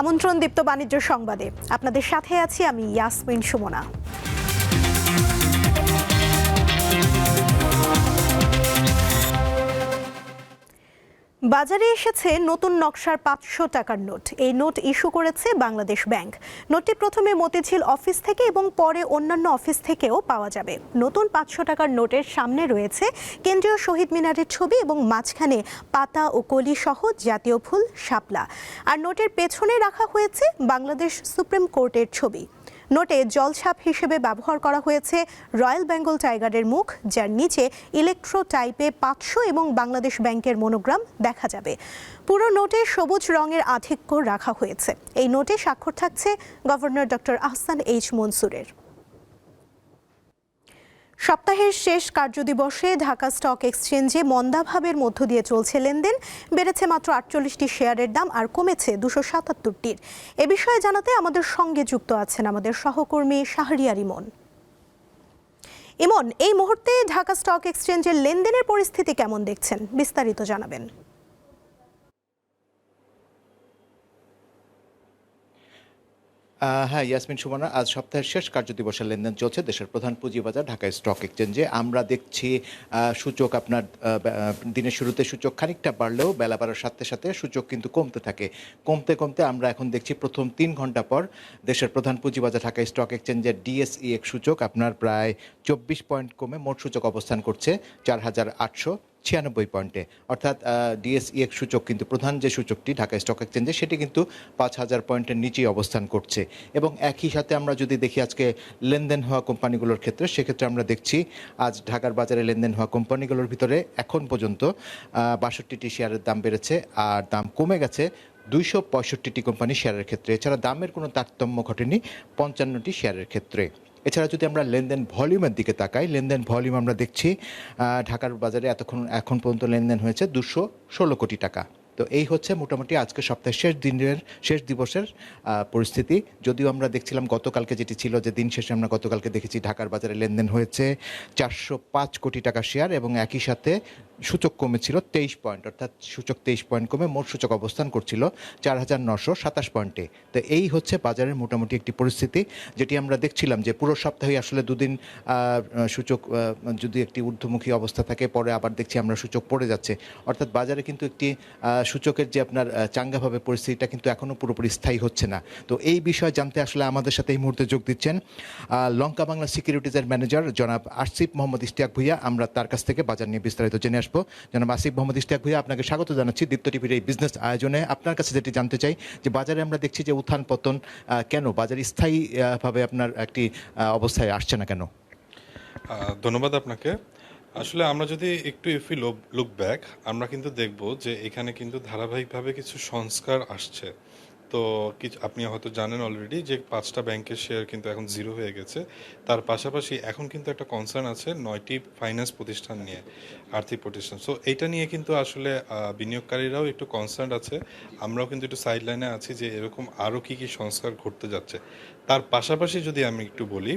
আমন্ত্রণ দীপ্ত বাণিজ্য সংবাদে। আপনাদের সাথে আছি আমি ইয়াসমিন সুমনা। বাজারে এসেছে নতুন নকশার পাঁচশো টাকার নোট। এই নোট ইস্যু করেছে বাংলাদেশ ব্যাংক। নোটটি প্রথমে মতিঝিল অফিস থেকে এবং পরে অন্যান্য অফিস থেকেও পাওয়া যাবে। নতুন পাঁচশো টাকার নোটের সামনে রয়েছে কেন্দ্রীয় শহীদ মিনারের ছবি এবং মাঝখানে পাতা ও কলি সহ জাতীয় ফুল শাপলা। আর নোটের পেছনে রাখা হয়েছে বাংলাদেশ সুপ্রিম কোর্টের ছবি। নোটে জলছাপ হিসেবে ব্যবহার করা হয়েছে রয়্যাল বেঙ্গল টাইগারের মুখ, যার নিচে ইলেকট্রো টাইপে পাঁচশো এবং বাংলাদেশ ব্যাংকের মনোগ্রাম দেখা যাবে। পুরো নোটে সবুজ রঙের আধিক্য রাখা হয়েছে। এই নোটে স্বাক্ষর থাকছে গভর্নর ডক্টর আহসান এইচ মনসুরের। সপ্তাহের শেষ কার্যদিবসে ঢাকা স্টক এক্সচেঞ্জে মন্দাভাবের মধ্য দিয়ে চলছে লেনদেন। বেড়েছে মাত্র আটচল্লিশটি শেয়ারের দাম আর কমেছে দুশো সাতাত্তরটির। এ বিষয়ে জানাতে আমাদের সঙ্গে যুক্ত আছেন আমাদের সহকর্মী শাহরিয়ার ইমন। ইমন, এই মুহূর্তে ঢাকা স্টক এক্সচেঞ্জের লেনদেনের পরিস্থিতি কেমন দেখছেন? বিস্তারিত জানাবেন। হ্যাঁ ইয়াসমিন সুমনা, আজ সপ্তাহের শেষ কার্যদিবসের লেনদেন চলছে দেশের প্রধান পুঁজিবাজার ঢাকা স্টক এক্সচেঞ্জে। আমরা দেখছি সূচক আপনার দিনের শুরুতে সূচক খানিকটা বাড়লেও বেলা বাড়ার সাথে সাথে সূচক কিন্তু কমতে থাকে। কমতে কমতে আমরা এখন দেখছি প্রথম তিন ঘণ্টা পর দেশের প্রধান পুঁজিবাজার ঢাকা স্টক এক্সচেঞ্জের ডিএসই সূচক আপনার প্রায় চব্বিশ পয়েন্ট কমে মোট সূচক অবস্থান করছে চার হাজার আটশো ছিয়ানব্বই পয়েন্টে। অর্থাৎ ডিএসই এক সূচক কিন্তু প্রধান যে সূচকটি ঢাকা স্টক এক্সচেঞ্জে, সেটি কিন্তু পাঁচ হাজার পয়েন্টের নিচেই অবস্থান করছে। এবং একই সাথে আমরা যদি দেখি আজকে লেনদেন হওয়া কোম্পানিগুলোর ক্ষেত্রে, সেক্ষেত্রে আমরা দেখছি আজ ঢাকার বাজারে লেনদেন হওয়া কোম্পানিগুলোর ভিতরে এখন পর্যন্ত বাষট্টিটি শেয়ারের দাম বেড়েছে আর দাম কমে গেছে দুইশো পঁয়ষট্টিটি কোম্পানি শেয়ারের ক্ষেত্রে। এছাড়া দামের কোনো তারতম্য ঘটেনি পঞ্চান্নটি শেয়ারের ক্ষেত্রে। এছাড়া যদি আমরা লেনদেন ভলিউমের দিকে তাকাই, লেনদেন ভলিউম আমরা দেখছি ঢাকার বাজারে এতক্ষণ, এখন পর্যন্ত লেনদেন হয়েছে দুশো ষোলো কোটি টাকা। তো এই হচ্ছে মোটামুটি আজকে সপ্তাহের শেষ দিনের, শেষ দিবসের পরিস্থিতি। যদিও আমরা দেখছিলাম গতকালকে যেটি ছিল যে দিন শেষে আমরা গতকালকে দেখেছি ঢাকার বাজারে লেনদেন হয়েছে চারশো পাঁচ কোটি টাকা শেয়ার এবং একই সাথে সূচক কমেছিল তেইশ পয়েন্ট, অর্থাৎ সূচক তেইশ পয়েন্ট কমে মোট সূচক অবস্থান করছিল চার হাজার নশো সাতাশ পয়েন্টে। তো এই হচ্ছে বাজারের মোটামুটি একটি পরিস্থিতি, যেটি আমরা দেখছিলাম যে পুরো সপ্তাহে আসলে দুদিন সূচক যদি একটি ঊর্ধ্বমুখী অবস্থা থাকে, পরে আবার দেখছি আমরা সূচক পড়ে যাচ্ছে। অর্থাৎ বাজারে কিন্তু একটি সূচকের যে আপনার চাঙ্গাভাবে পরিস্থিতিটা কিন্তু এখনও পুরোপুরি স্থায়ী হচ্ছে না। তো এই বিষয়ে জানতে আসলে আমাদের সাথে এই মুহূর্তে যোগ দিচ্ছেন লঙ্কা বাংলা সিকিউরিটিজের ম্যানেজার জনাব আসিফ মোহাম্মদ ইশতিয়াক ভুইয়া। আমরা তার কাছ থেকে বাজার নিয়ে বিস্তারিত জেনে আসব। জনাব আসিফ মোহাম্মদ ইশতিয়াক ভুইয়া, আপনাকে স্বাগত জানাচ্ছি দীপ্ত টিভির এই বিজনেস আয়োজনে। আপনার কাছে যেটি জানতে চাই, যে বাজারে আমরা দেখছি যে উত্থান পতন কেন? বাজার স্থায়ীভাবে আপনার একটি অবস্থায় আসছে না কেন? ধন্যবাদ আপনাকে। আসলে আমরা যদি একটু ইফ লুক ব্যাক আমরা কিন্তু দেখব যে এখানে কিন্তু ধারাবাহিকভাবে কিছু সংস্কার আসছে। তো কিছু আপনি হয়তো জানেন অলরেডি যে পাঁচটা ব্যাংকের শেয়ার কিন্তু এখন জিরো হয়ে গেছে। তার পাশাপাশি এখন কিন্তু একটা কনসার্ন আছে নয়টি ফাইন্যান্স প্রতিষ্ঠান নিয়ে, আর্থিক প্রতিষ্ঠান। সো এইটা নিয়ে কিন্তু আসলে বিনিয়োগকারীরাও একটু কনসার্ন আছে। আমরাও কিন্তু একটু সাইড লাইনে আছি যে এরকম আরও কী কী সংস্কার ঘটতে যাচ্ছে। তার পাশাপাশি যদি আমি একটু বলি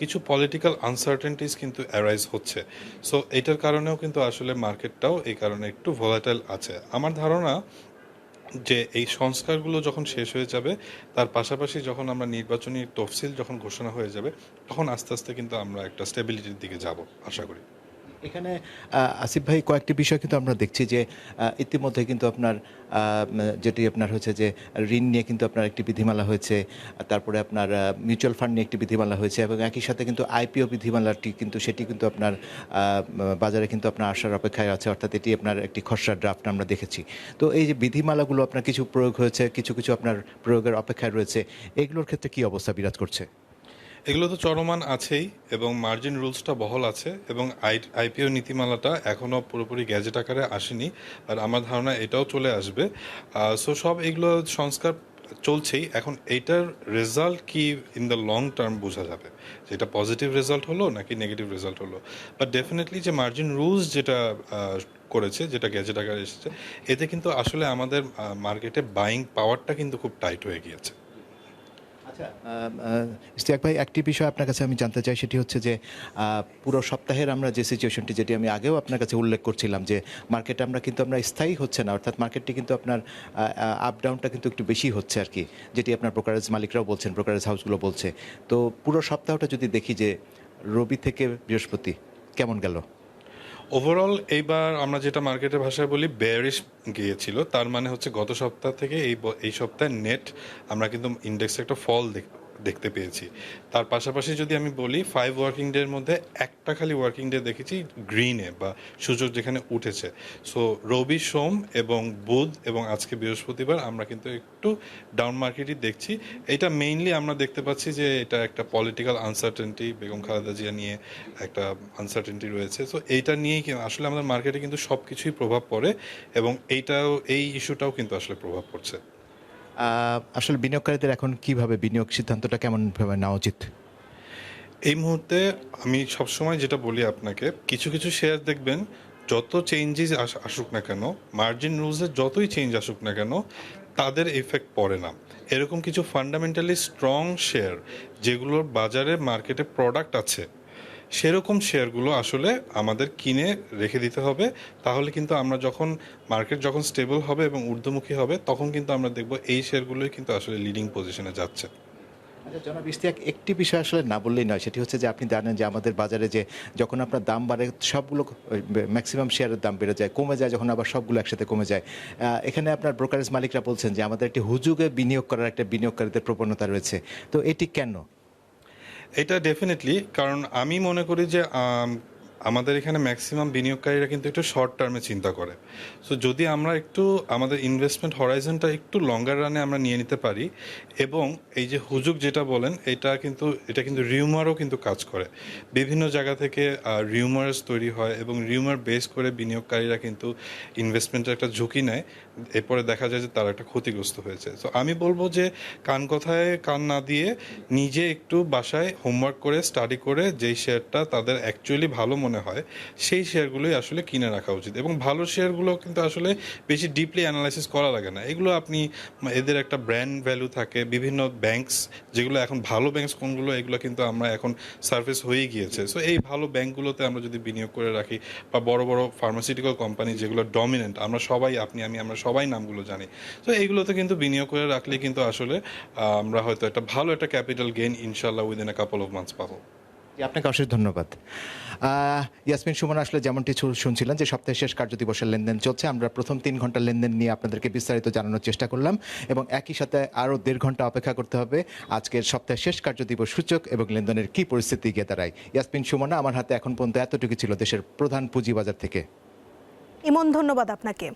কিছু পলিটিক্যাল আনসার্টেনটিস কিন্তু অ্যারাইজ হচ্ছে। সো এটার কারণেও কিন্তু আসলে মার্কেটটাও এই কারণে একটু ভোলাটাইল আছে। আমার ধারণা যে এই সংস্কারগুলো যখন শেষ হয়ে যাবে, তার পাশাপাশি যখন আমরা নির্বাচনী তফসিল যখন ঘোষণা হয়ে যাবে, তখন আস্তে আস্তে কিন্তু আমরা একটা স্টেবিলিটির দিকে যাব, আশা করি। এখানে আসিফ ভাই কয়েকটি বিষয় কিন্তু আমরা দেখছি যে ইতিমধ্যে কিন্তু আপনার যেটি আপনার হয়েছে যে, ঋণ নিয়ে কিন্তু আপনার একটি বিধিমালা হয়েছে তারপরে আপনার মিউচুয়াল ফান্ড নিয়ে একটি বিধিমালা হয়েছে, এবং একই সাথে কিন্তু আইপিও বিধিমালাটি কিন্তু সেটি কিন্তু আপনার বাজারে কিন্তু আপনার আসার অপেক্ষায় আছে, অর্থাৎ এটি আপনার একটি খসড়া ড্রাফট আমরা দেখেছি। তো এই যে বিধিমালাগুলো আপনার কিছু প্রয়োগ হয়েছে, কিছু কিছু আপনার প্রয়োগের অপেক্ষায় রয়েছে, এগুলোর ক্ষেত্রে কি অবস্থা বিরাজ করছে? এগুলো তো চলমান আছেই এবং মার্জিন রুলসটা বহল আছে এবং আইপিও নীতিমালাটা এখনও পুরোপুরি গ্যাজেট আকারে আসেনি আর আমার ধারণা এটাও চলে আসবে। সো সব এগুলো সংস্কার চলছেই। এখন এইটার রেজাল্ট কি ইন দ্য লং টার্ম বোঝা যাবে। যেটা পজিটিভ রেজাল্ট হলো নাকি নেগেটিভ রেজাল্ট হলো। বাট ডেফিনেটলি যে মার্জিন রুলস যেটা করেছে, যেটা গ্যাজেট আকারে এসেছে, এতে কিন্তু আসলে আমাদের মার্কেটে বাইং পাওয়ারটা কিন্তু খুব টাইট হয়ে গিয়েছে। ইস্তিয়াক ভাই, একটি বিষয় আপনার কাছে আমি জানতে চাই, সেটি হচ্ছে যে পুরো সপ্তাহের আমরা যে সিচুয়েশনটি যেটি আমি আগেও আপনার কাছে উল্লেখ করছিলাম যে মার্কেটে আমরা কিন্তু আমরা স্থায়ী হচ্ছে না, অর্থাৎ মার্কেটটি কিন্তু আপনার আপ ডাউনটা কিন্তু একটু বেশি হচ্ছে আর কি, যেটি আপনার ব্রোকারেজ মালিকরাও বলছেন ব্রোকারেজ হাউসগুলো বলছে। তো পুরো সপ্তাহটা যদি দেখি যে, রবি থেকে বৃহস্পতি, কেমন গেল? ওভারঅল এইবার আমরা যেটা মার্কেটের ভাষায় বলি বেয়ারিশ গিয়েছিল, তার মানে হচ্ছে গত সপ্তাহ থেকে এই এই সপ্তাহে নেট আমরা কিন্তু ইন্ডেক্সে একটা ফল দেখ- দেখতে পেয়েছি। তার পাশাপাশি যদি আমি বলি ফাইভ ওয়ার্কিং ডের মধ্যে একটা খালি ওয়ার্কিং ডে দেখেছি গ্রিনে বা সূর্য যেখানে উঠেছে। সো রবি, সোম এবং বুধ এবং আজকে বৃহস্পতিবার আমরা কিন্তু একটু ডাউন মার্কেটই দেখছি। এটা মেইনলি আমরা দেখতে পাচ্ছি যে এটা একটা পলিটিক্যাল আনসার্টেনটি বেগম খালেদা জিয়া নিয়ে একটা আনসার্টেনটি রয়েছে। সো এইটা নিয়েই আসলে আমাদের মার্কেটে কিন্তু সব কিছুই প্রভাব পড়ে এবং এইটাও, এই ইস্যুটাও কিন্তু আসলে প্রভাব পড়ছে। আসলে বিনিয়োগকারীদের এখন কীভাবে বিনিয়োগ সিদ্ধান্তটা কেমনভাবে নেওয়া উচিত? এই মুহূর্তে আমি সবসময় যেটা বলি আপনাকে, কিছু কিছু শেয়ার দেখবেন, যত চেঞ্জেস আসুক না কেন মার্জিন রুলসে যতই চেঞ্জ আসুক না কেন, তাদের এফেক্ট পড়ে না। এরকম কিছু ফান্ডামেন্টালি স্ট্রং শেয়ার যেগুলোর বাজারে মার্কেটে প্রোডাক্ট আছে সেরকম শেয়ারগুলো আসলে আমাদের কিনে রেখে দিতে হবে। তাহলে কিন্তু আমরা যখন মার্কেট যখন স্টেবল হবে এবং ঊর্ধ্বমুখী হবে, তখন কিন্তু আমরা দেখব এই শেয়ারগুলোই কিন্তু আসলে লিডিং পজিশনে যাচ্ছে। আচ্ছা একটি বিষয় আসলে না বললেই নয়, সেটি হচ্ছে যে আপনি জানেন যে আমাদের বাজারে যে যখন আপনার দাম বাড়ে, সবগুলো ম্যাক্সিমাম শেয়ারের দাম বেড়ে যায়, কমে যায় যখন আবার সবগুলো একসাথে কমে যায়। এখানে আপনার ব্রোকারেজ মালিকরা বলছেন যে আমাদের একটি হুজুগে বিনিয়োগ করার একটা বিনিয়োগকারীদের প্রবণতা রয়েছে। তো এটি কেন? এটা ডেফিনেটলি কারণ আমি মনে করি যে আমাদের এখানে ম্যাক্সিমাম বিনিয়োগকারীরা কিন্তু একটু শর্ট টার্মে চিন্তা করে। সো যদি আমরা একটু আমাদের ইনভেস্টমেন্ট হরাইজনটা একটু লঙ্গার রানে আমরা নিয়ে নিতে পারি, এবং এই যে হুজুগ যেটা বলেন, এটা কিন্তু এটা কিন্তু রিউমারও কিন্তু কাজ করে। বিভিন্ন জায়গা থেকে রিউমার্স তৈরি হয়, এবং রিউমার বেস করে বিনিয়োগকারীরা কিন্তু ইনভেস্টমেন্টের একটা ঝুঁকি নেয়। এরপরে দেখা যায় যে তারা একটা ক্ষতিগ্রস্ত হয়েছে। তো আমি বলব যে কান কথায় কান না দিয়ে নিজে একটু বাসায় হোমওয়ার্ক করে স্টাডি করে, যেই শেয়ারটা তাদের অ্যাকচুয়ালি ভালো মনে হয়, সেই শেয়ারগুলোই আসলে কিনে রাখা উচিত। এবং ভালো শেয়ারগুলো কিন্তু আসলে বেশি ডিপলি অ্যানালাইসিস করা লাগে না। এগুলো আপনি, এদের একটা ব্র্যান্ড ভ্যালু থাকে, বিভিন্ন ব্যাংকস যেগুলো এখন ভালো ব্যাংকস কোনগুলো, এগুলো কিন্তু আমরা এখন সার্ফেস হয়ে গিয়েছে। সো এই ভালো ব্যাংকগুলোতে আমরা যদি বিনিয়োগ করে রাখি, বা বড় বড় ফার্মাসিউটিক্যাল কোম্পানি যেগুলো ডমিনেন্ট আমরা সবাই আপনি, আমি, আমরা সবাই নামগুলো জানি। তো এইগুলোতে কিন্তু বিনিয়োগ করে রাখলে কিন্তু আসলে, আমরা হয়তো একটা ভালো একটা ক্যাপিটাল গেইন ইনশাল্লাহ within a couple of months পাবো। আপনাকে অশেষ ধন্যবাদ। ইয়াসমিন সুমন আসলে যেমনটি শুনছিলেন যে সপ্তাহের শেষ কার্যদিবসের লেনদেন চলছে, আমরা প্রথম তিন ঘণ্টা লেনদেন নিয়ে আপনাদেরকে বিস্তারিত জানানোর চেষ্টা করলাম এবং একই সাথে আরও দেড় ঘণ্টা অপেক্ষা করতে হবে আজকের সপ্তাহের শেষ কার্যদিবস সূচক এবং লেনদেনের কী পরিস্থিতি গিয়ে দাঁড়ায়। ইয়াসমিন সুমনা, আমার হাতে এখন পর্যন্ত এতটুকু ছিল দেশের প্রধান পুঁজিবাজার থেকে। ইমন, ধন্যবাদ আপনাকে।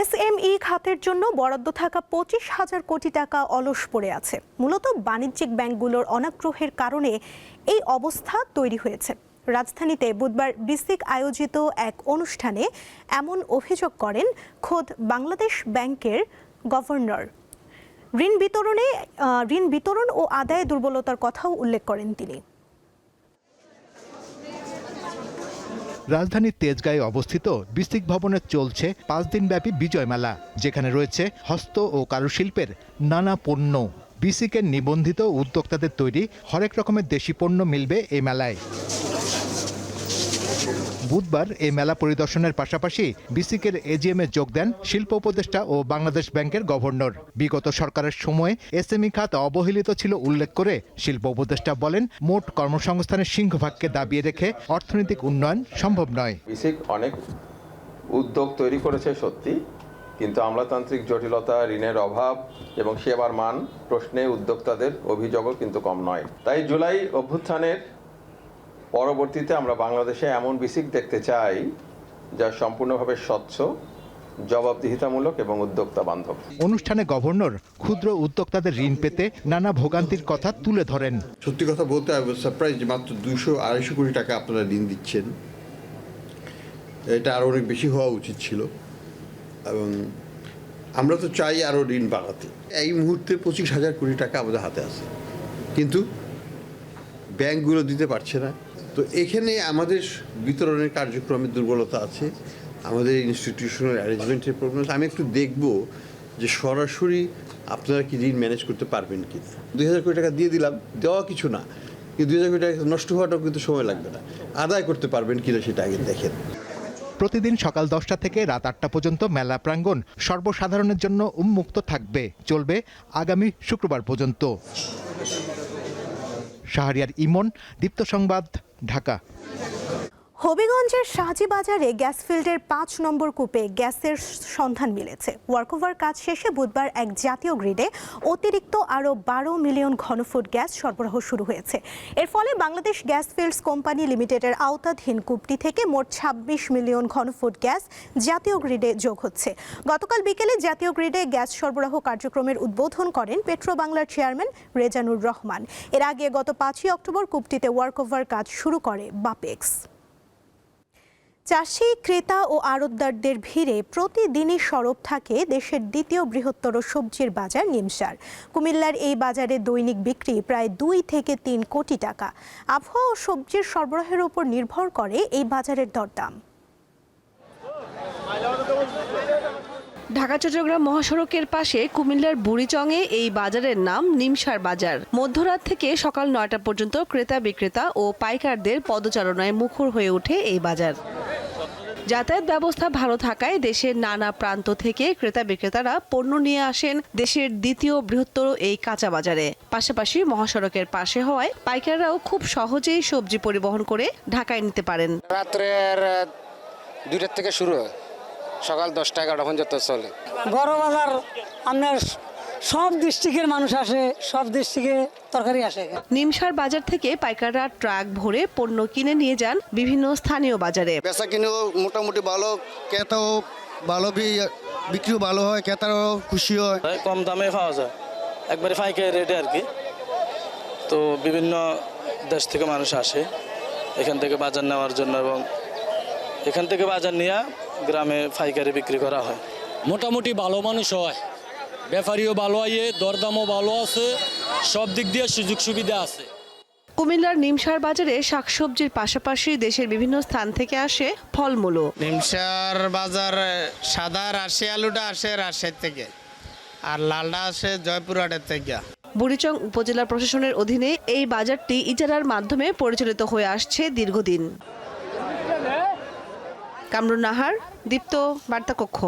এসএমই খাতের জন্য বরাদ্দ থাকা পঁচিশ হাজার কোটি টাকা অলস পড়ে আছে। মূলত বাণিজ্যিক ব্যাংকগুলোর অনাগ্রহের কারণে এই অবস্থা তৈরি হয়েছে। রাজধানীতে বুধবার বিসিক আয়োজিত এক অনুষ্ঠানে এমন অভিযোগ করেন খোদ বাংলাদেশ ব্যাংকের গভর্নর। ঋণ বিতরণে ঋণ বিতরণ ও আদায় দুর্বলতার কথাও উল্লেখ করেন তিনি। রাজধানীর তেজগাঁয়ে অবস্থিত বিস্তিক ভবনে চলছে পাঁচ দিনব্যাপী বিজয় মেলা যেখানে রয়েছে হস্ত ও কারুশিল্পের নানা পণ্য। বিসিকের নিবন্ধিত উদ্যোক্তাদের তৈরি হরেক রকমের দেশি পণ্য মিলবে এই মেলায়। বুধবার এই মেলা পরিদর্শনের পাশাপাশি বিসিকের এজিএমে যোগ দেন শিল্প উপদেষ্টা ও বাংলাদেশ ব্যাংকের গভর্নর। বিগত সরকারের সময়ে এসএমই খাত অবহেলিত ছিল উল্লেখ করে শিল্প উপদেষ্টা বলেন, মোট কর্মসংস্থানের সিংহভাগকে দাবিয়ে রেখে অর্থনৈতিক উন্নয়ন সম্ভব নয়। বিসিক অনেক উদ্যোগ তৈরি করেছে সত্যি, কিন্তু আমলাতান্ত্রিক জটিলতা, ঋণের অভাব এবং সেবার মান প্রশ্নে উদ্যোক্তাদের অভিযোগও কিন্তু কম নয়। তাই জুলাই অভ্যুত্থানের পরবর্তীতে আমরা বাংলাদেশে এমন বিসিক দেখতে চাই যা সম্পূর্ণভাবে স্বচ্ছ জবাবদিহিতামূলক এবং উদ্যোক্তা বান্ধব অনুষ্ঠানে গভর্নর ক্ষুদ্র উদ্যোক্তাদের ঋণ পেতে নানা ভোগান্তির কথা তুলে ধরেন। সত্যি কথা বলতে সারপ্রাইজ মাত্র দুশো আড়াইশো কোটি টাকা আপনারা ঋণ দিচ্ছেন। এটা আরও অনেক বেশি হওয়া উচিত ছিল। এবং আমরা তো চাই আরও ঋণ বাড়াতে। এই মুহূর্তে পঁচিশ হাজার কোটি টাকা আমাদের হাতে আছে। কিন্তু ব্যাংকগুলো দিতে পারছে না। তো এখানে আমাদের বিতরণের কার্যক্রমের দুর্বলতা আছে, আমাদের ইনস্টিটিউশনাল অ্যারেঞ্জমেন্টের প্রবলেম আছে। আমি একটু দেখব যে সরাসরি আপনারা কি ঋণ ম্যানেজ করতে পারবেন কি না দুই হাজার কোটি টাকা দিয়ে দিলাম, দেওয়া কিছু না। কিন্তু দুই হাজার কোটি টাকা নষ্ট হওয়াটাও কিন্তু সময় লাগবে না। আদায় করতে পারবেন কিনা সেটা আগে দেখেন। প্রতিদিন সকাল দশটা থেকে রাত আটটা পর্যন্ত মেলা প্রাঙ্গণ সর্বসাধারণের জন্য উন্মুক্ত থাকবে, চলবে আগামী শুক্রবার পর্যন্ত। শাহরিয়ার ইমন, দীপ্ত সংবাদ ঢাকা। হবিগঞ্জের শাহজি বাজারে গ্যাস ফিল্ডের পাঁচ নম্বর কূপে গ্যাসের সন্ধান মিলেছে। ওয়ার্কওভার কাজ শেষে বুধবার এক জাতীয় গ্রিডে অতিরিক্ত আরও বারো মিলিয়ন ঘনফুট গ্যাস সরবরাহ শুরু হয়েছে। এর ফলে বাংলাদেশ গ্যাস ফিল্ডস কোম্পানি লিমিটেডের আওতাধীন কূপটি থেকে মোট ছাব্বিশ মিলিয়ন ঘনফুট গ্যাস জাতীয় গ্রিডে যোগ হচ্ছে। গতকাল বিকেলে জাতীয় গ্রিডে গ্যাস সরবরাহ কার্যক্রমের উদ্বোধন করেন পেট্রো বাংলার চেয়ারম্যান রেজানুর রহমান। এর আগে গত পাঁচই অক্টোবর কূপটিতে ওয়ার্কওভার কাজ শুরু করে বাপেক্স। চাষি, ক্রেতা ও আড়তদারদের ভিড়ে প্রতিদিনই সরব থাকে দেশের দ্বিতীয় বৃহত্তর সবজির বাজার নিমসার। কুমিল্লার এই বাজারে দৈনিক বিক্রি প্রায় দুই থেকে তিন কোটি টাকা। আবহাওয়া ও সবজির সরবরাহের উপর নির্ভর করে এই বাজারের দরদাম। ঢাকা, চট্টগ্রাম মহাসড়কের পাশে কুমিল্লার বুড়িচংয়ে এই বাজারের নাম নিমসার বাজার। মধ্যরাত থেকে সকাল নয়টা পর্যন্ত ক্রেতা বিক্রেতা ও পাইকারদের পদচারণায় মুখর হয়ে ওঠে এই বাজার। যাতায়াত ব্যবস্থা ভালো থাকায় দেশের নানা প্রান্ত থেকে ক্রেতা বিক্রেতারা পণ্য নিয়ে আসেন দেশের দ্বিতীয় বৃহত্তর এই কাঁচা বাজারে পাশাপাশি মহাসড়কের পাশে হওয়ায় পাইকাররাও খুব সহজেই সবজি পরিবহন করে ঢাকায় নিতে পারেন। রাত্রের দুইটার থেকে শুরু হয়। সকাল দশটা এগারোটা পর্যন্ত চলে। বড় বাজার আপনার সব ডিস্ট্রিক্টের মানুষ আসে সব ডিস্ট্রিক্টে তরকারি আসে। নিমসার বাজার থেকে পাইকাররা ট্রাক ভরে পণ্য কিনে নিয়ে যান বিভিন্ন স্থানীয় বাজারে। বেচা কিনেও মোটামুটি ভালো ক্রেতাও ভালো বি- বিক্রিও ভালো হয় ক্রেতারাও খুশি হয়। কম দামে পাওয়া যায়। একবারে পাইকারি রেটে আর কি। তো বিভিন্ন দেশ থেকে মানুষ আসে এখান থেকে বাজার নেওয়ার জন্য এবং এখান থেকে বাজার নিয়ে গ্রামে পাইকারি বিক্রি করা হয়। মোটামুটি ভালো মানুষ হয়। ব্যাপারীও ভালো আইয়ে দরদামও ভালো আছে সব দিক দিয়ে সুযোগ সুবিধা আছে। কুমিল্লার নিমসার বাজারে শাকসবজির পাশাপাশি দেশের বিভিন্ন স্থান থেকে আসে ফলমূলও। নিমসার বাজার সাদা রাশি আলুটা আসে রাজশাহী থেকে আর লালটা আসে জয়পুরহাটের থেকে। বুড়িচং উপজেলা প্রশাসনের অধীনে এই বাজারটি ইজারার মাধ্যমে পরিচালিত হয়ে আসছে দীর্ঘদিন। কামরুন নাহার দীপ্ত বার্তা কক্ষ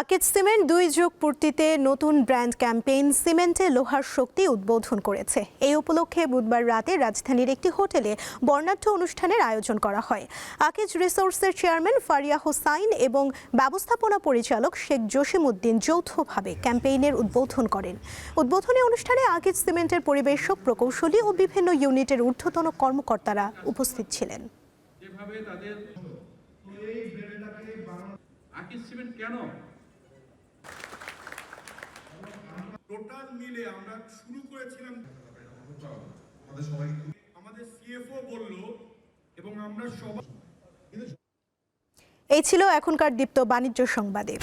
আকিজ সিমেন্ট দুই যুগ পূর্তিতে নতুন ব্র্যান্ড ক্যাম্পেইন সিমেন্টে লোহার শক্তি উদ্বোধন করেছে। এই উপলক্ষে বুধবার রাতে রাজধানীর একটি হোটেলে বর্ণাঢ্য অনুষ্ঠানের আয়োজন করা হয়। আকিজ রিসোর্সের চেয়ারম্যান ফারিয়া হোসাইন এবং ব্যবস্থাপনা পরিচালক শেখ জসিমউদ্দিন যৌথভাবে ক্যাম্পেইনের উদ্বোধন করেন। উদ্বোধনী অনুষ্ঠানে আকিজ সিমেন্টের পরিবেশক, প্রকৌশলী ও বিভিন্ন ইউনিটের ঊর্ধ্বতন কর্মকর্তারা উপস্থিত ছিলেন। যেভাবে সিমেন্ট কেন টোটাল মিলে আমরা শুরু করেছিলাম। আমাদের সবাই আমাদের সিএফও বলল এবং আমরা সবাই এই ছিল এখনকার দীপ্ত বাণিজ্য সংবাদে।